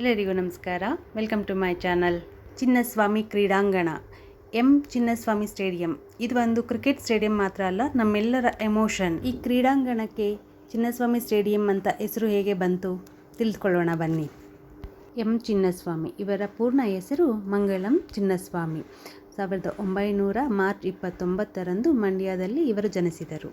ಎಲ್ಲರಿಗೂ ನಮಸ್ಕಾರ. Welcome to my channel Chinnaswamy ಕ್ರೀಡಾಂಗಣ, ಎಂ ಚಿನ್ನಸ್ವಾಮಿ ಸ್ಟೇಡಿಯಂ. ಇದು ಒಂದು ಕ್ರಿಕೆಟ್ ಸ್ಟೇಡಿಯಂ ಮಾತ್ರ ಅಲ್ಲ, ನಮ್ಮೆಲ್ಲರ ಎಮೋಷನ್. ಈ ಕ್ರೀಡಾಂಗಣಕ್ಕೆ ಚಿನ್ನಸ್ವಾಮಿ ಸ್ಟೇಡಿಯಂ ಅಂತ ಹೆಸರು ಹೇಗೆ ಬಂತು ತಿಳಿದುಕೊಳ್ಳೋಣ ಬನ್ನಿ. ಎಂ ಚಿನ್ನಸ್ವಾಮಿ, ಇವರ ಪೂರ್ಣ ಹೆಸರು ಮಂಗಳಂ ಚಿನ್ನಸ್ವಾಮಿ. ಸಾವಿರದ ಒಂಬೈನೂರ ಮಾರ್ಚ್ ಇಪ್ಪತ್ತೊಂಬತ್ತರಂದು ಮಂಡ್ಯದಲ್ಲಿ ಇವರು ಜನಿಸಿದರು.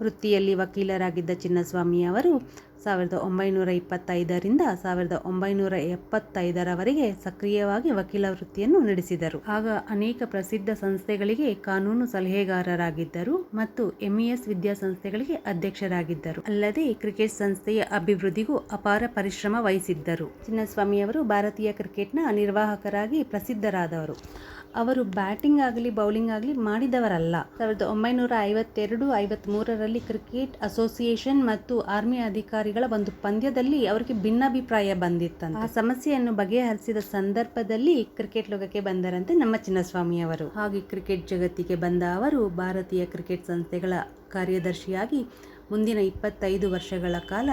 ವೃತ್ತಿಯಲ್ಲಿ ವಕೀಲರಾಗಿದ್ದ ಚಿನ್ನಸ್ವಾಮಿ ಅವರು ಸಾವಿರದ ಒಂಬೈನೂರ ಇಪ್ಪತ್ತೈದರಿಂದ ಸಾವಿರದ ಒಂಬೈನೂರ ಎಪ್ಪತ್ತೈದರವರೆಗೆ ಸಕ್ರಿಯವಾಗಿ ವಕೀಲ ವೃತ್ತಿಯನ್ನು ನಡೆಸಿದರು. ಆಗ ಅನೇಕ ಪ್ರಸಿದ್ಧ ಸಂಸ್ಥೆಗಳಿಗೆ ಕಾನೂನು ಸಲಹೆಗಾರರಾಗಿದ್ದರು ಮತ್ತು ಎಂಇಎಸ್ ವಿದ್ಯಾಸಂಸ್ಥೆಗಳಿಗೆ ಅಧ್ಯಕ್ಷರಾಗಿದ್ದರು. ಅಲ್ಲದೆ ಕ್ರಿಕೆಟ್ ಸಂಸ್ಥೆಯ ಅಭಿವೃದ್ಧಿಗೂ ಅಪಾರ ಪರಿಶ್ರಮ ವಹಿಸಿದ್ದರು. ಚಿನ್ನಸ್ವಾಮಿಯವರು ಭಾರತೀಯ ಕ್ರಿಕೆಟ್ನ ನಿರ್ವಾಹಕರಾಗಿ ಪ್ರಸಿದ್ಧರಾದವರು. ಅವರು ಬ್ಯಾಟಿಂಗ್ ಆಗಲಿ, ಬೌಲಿಂಗ್ ಆಗಲಿ ಮಾಡಿದವರಲ್ಲ. ಸಾವಿರದ ಒಂಬೈನೂರ ಐವತ್ತೆರಡು ಐವತ್ತ್ಮೂರರಲ್ಲಿ ಕ್ರಿಕೆಟ್ ಅಸೋಸಿಯೇಷನ್ ಮತ್ತು ಆರ್ಮಿ ಅಧಿಕಾರಿಗಳ ಒಂದು ಪಂದ್ಯದಲ್ಲಿ ಅವರಿಗೆ ಭಿನ್ನಾಭಿಪ್ರಾಯ ಬಂದಿತ್ತಂತೆ. ಆ ಸಮಸ್ಯೆಯನ್ನು ಬಗೆಹರಿಸಿದ ಸಂದರ್ಭದಲ್ಲಿ ಕ್ರಿಕೆಟ್ ಲೋಕಕ್ಕೆ ಬಂದರಂತೆ ನಮ್ಮ ಚಿನ್ನಸ್ವಾಮಿ ಅವರು. ಹಾಗೆ ಕ್ರಿಕೆಟ್ ಜಗತ್ತಿಗೆ ಬಂದ ಅವರು ಭಾರತೀಯ ಕ್ರಿಕೆಟ್ ಸಂಸ್ಥೆಗಳ ಕಾರ್ಯದರ್ಶಿಯಾಗಿ ಮುಂದಿನ ಇಪ್ಪತ್ತೈದು ವರ್ಷಗಳ ಕಾಲ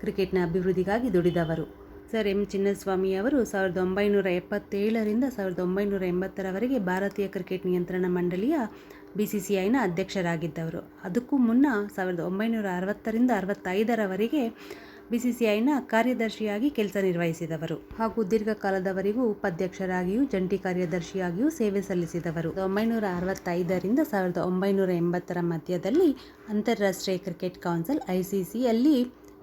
ಕ್ರಿಕೆಟ್ನ ಅಭಿವೃದ್ಧಿಗಾಗಿ ದುಡಿದವರು. ಸರ್ ಎಂ ಚಿನ್ನಸ್ವಾಮಿ ಅವರು ಸಾವಿರದ ಒಂಬೈನೂರ ಎಪ್ಪತ್ತೇಳರಿಂದ ಸಾವಿರದ ಒಂಬೈನೂರ ಎಂಬತ್ತರವರೆಗೆ ಭಾರತೀಯ ಕ್ರಿಕೆಟ್ ನಿಯಂತ್ರಣ ಮಂಡಳಿಯ ಬಿ ಸಿ ಸಿ ಐನ ಅಧ್ಯಕ್ಷರಾಗಿದ್ದವರು. ಅದಕ್ಕೂ ಮುನ್ನ ಸಾವಿರದ ಒಂಬೈನೂರ ಅರವತ್ತರಿಂದ ಅರವತ್ತೈದರವರೆಗೆ ಬಿ ಸಿ ಸಿ ಐನ ಕಾರ್ಯದರ್ಶಿಯಾಗಿ ಕೆಲಸ ನಿರ್ವಹಿಸಿದವರು. ಹಾಗೂ ದೀರ್ಘಕಾಲದವರೆಗೂ ಉಪಾಧ್ಯಕ್ಷರಾಗಿಯೂ, ಜಂಟಿ ಕಾರ್ಯದರ್ಶಿಯಾಗಿಯೂ ಸೇವೆ ಸಲ್ಲಿಸಿದವರು. ಒಂಬೈನೂರ ಅರವತ್ತೈದರಿಂದ ಸಾವಿರದ ಒಂಬೈನೂರ ಎಂಬತ್ತರ ಮಧ್ಯದಲ್ಲಿ ಅಂತಾರಾಷ್ಟ್ರೀಯ ಕ್ರಿಕೆಟ್ ಕೌನ್ಸಿಲ್ ಐ ಸಿ ಸಿಯಲ್ಲಿ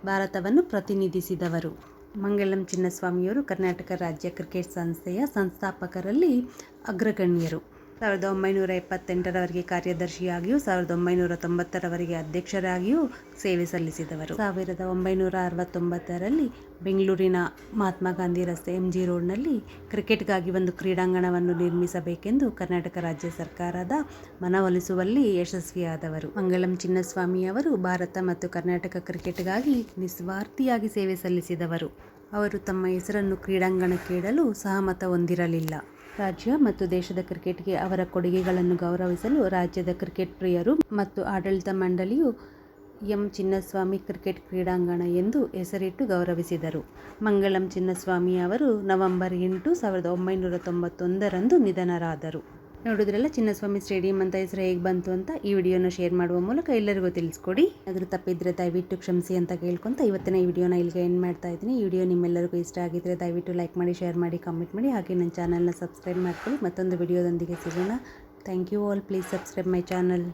ಭಾರತವನ್ನು ಪ್ರತಿನಿಧಿಸಿದವರು. ಮಂಗಳಂ ಚಿನ್ನಸ್ವಾಮಿಯವರು ಕರ್ನಾಟಕ ರಾಜ್ಯ ಕ್ರಿಕೆಟ್ ಸಂಸ್ಥೆಯ ಸಂಸ್ಥಾಪಕರಲ್ಲಿ ಅಗ್ರಗಣ್ಯರು. ಸಾವಿರದ ಒಂಬೈನೂರ ಎಪ್ಪತ್ತೆಂಟರವರೆಗೆ ಕಾರ್ಯದರ್ಶಿಯಾಗಿಯೂ, ಸಾವಿರದ ಒಂಬೈನೂರ ತೊಂಬತ್ತರವರೆಗೆ ಅಧ್ಯಕ್ಷರಾಗಿಯೂ ಸೇವೆ ಸಲ್ಲಿಸಿದವರು. ಸಾವಿರದ ಒಂಬೈನೂರ ಅರವತ್ತೊಂಬತ್ತರಲ್ಲಿ ಬೆಂಗಳೂರಿನ ಮಹಾತ್ಮ ಗಾಂಧಿ ರಸ್ತೆ ಎಂ ಜಿ ರೋಡ್ನಲ್ಲಿ ಕ್ರಿಕೆಟ್ಗಾಗಿ ಒಂದು ಕ್ರೀಡಾಂಗಣವನ್ನು ನಿರ್ಮಿಸಬೇಕೆಂದು ಕರ್ನಾಟಕ ರಾಜ್ಯ ಸರ್ಕಾರದ ಮನವೊಲಿಸುವಲ್ಲಿ ಯಶಸ್ವಿಯಾದವರು. ಮಂಗಳಂ ಚಿನ್ನಸ್ವಾಮಿ ಅವರು ಭಾರತ ಮತ್ತು ಕರ್ನಾಟಕ ಕ್ರಿಕೆಟ್ಗಾಗಿ ನಿಸ್ವಾರ್ಥಿಯಾಗಿ ಸೇವೆ ಸಲ್ಲಿಸಿದವರು. ಅವರು ತಮ್ಮ ಹೆಸರನ್ನು ಕ್ರೀಡಾಂಗಣಕ್ಕೆ ಇಡಲು ಸಹಮತ ಹೊಂದಿರಲಿಲ್ಲ. ರಾಜ್ಯ ಮತ್ತು ದೇಶದ ಕ್ರಿಕೆಟ್ಗೆ ಅವರ ಕೊಡುಗೆಗಳನ್ನು ಗೌರವಿಸಲು ರಾಜ್ಯದ ಕ್ರಿಕೆಟ್ ಪ್ರಿಯರು ಮತ್ತು ಆಡಳಿತ ಮಂಡಳಿಯು ಎಂ. ಚಿನ್ನಸ್ವಾಮಿ ಕ್ರಿಕೆಟ್ ಕ್ರೀಡಾಂಗಣ ಎಂದು ಹೆಸರಿಟ್ಟು ಗೌರವಿಸಿದರು. ಮಂಗಳಂ ಚಿನ್ನಸ್ವಾಮಿ ಅವರು ನವೆಂಬರ್ ಎಂಟು ಸಾವಿರದ ಒಂಬೈನೂರ ತೊಂಬತ್ತೊಂದರಂದು ನಿಧನರಾದರು. ನೋಡಿದ್ರಲ್ಲ, ಚಿನ್ನಸ್ವಾಮಿ ಸ್ಟೇಡಿಯಂ ಅಂತ ಹೆಸರು ಹೇಗೆ ಬಂತು ಅಂತ ಈ ವಿಡಿಯೋನ ಶೇರ್ ಮಾಡುವ ಮೂಲಕ ಎಲ್ಲರಿಗೂ ತಿಳಿಸ್ಕೊಡಿ. ಅದ್ರ ತಪ್ಪಿದ್ರೆ ದಯವಿಟ್ಟು ಕ್ಷಮಿಸಿ ಅಂತ ಕೇಳ್ಕೊಂತ ಇವತ್ತಿನ ಈ ವಿಡಿಯೋನ ಇಲ್ಲಿಗೆ ಎಂಡ್ ಮಾಡ್ತಾ ಇದ್ದೀನಿ. ಈ ವಿಡಿಯೋ ನಿಮ್ಮೆಲ್ಲರಿಗೂ ಇಷ್ಟ ಆಗಿದ್ರೆ ದಯವಿಟ್ಟು ಲೈಕ್ ಮಾಡಿ ಶೇರ್ ಮಾಡಿ ಕಮೆಂಟ್ ಮಾಡಿ. ಹಾಗೆ ನನ್ನ ಚಾನಲ್ನ ಸಬ್ಸ್ಕ್ರೈಬ್ ಮಾಡ್ಕೊಳ್ಳಿ. ಮತ್ತೊಂದು ವಿಡಿಯೋದೊಂದಿಗೆ ಸಿಗೋಣ. Thank you all please subscribe my channel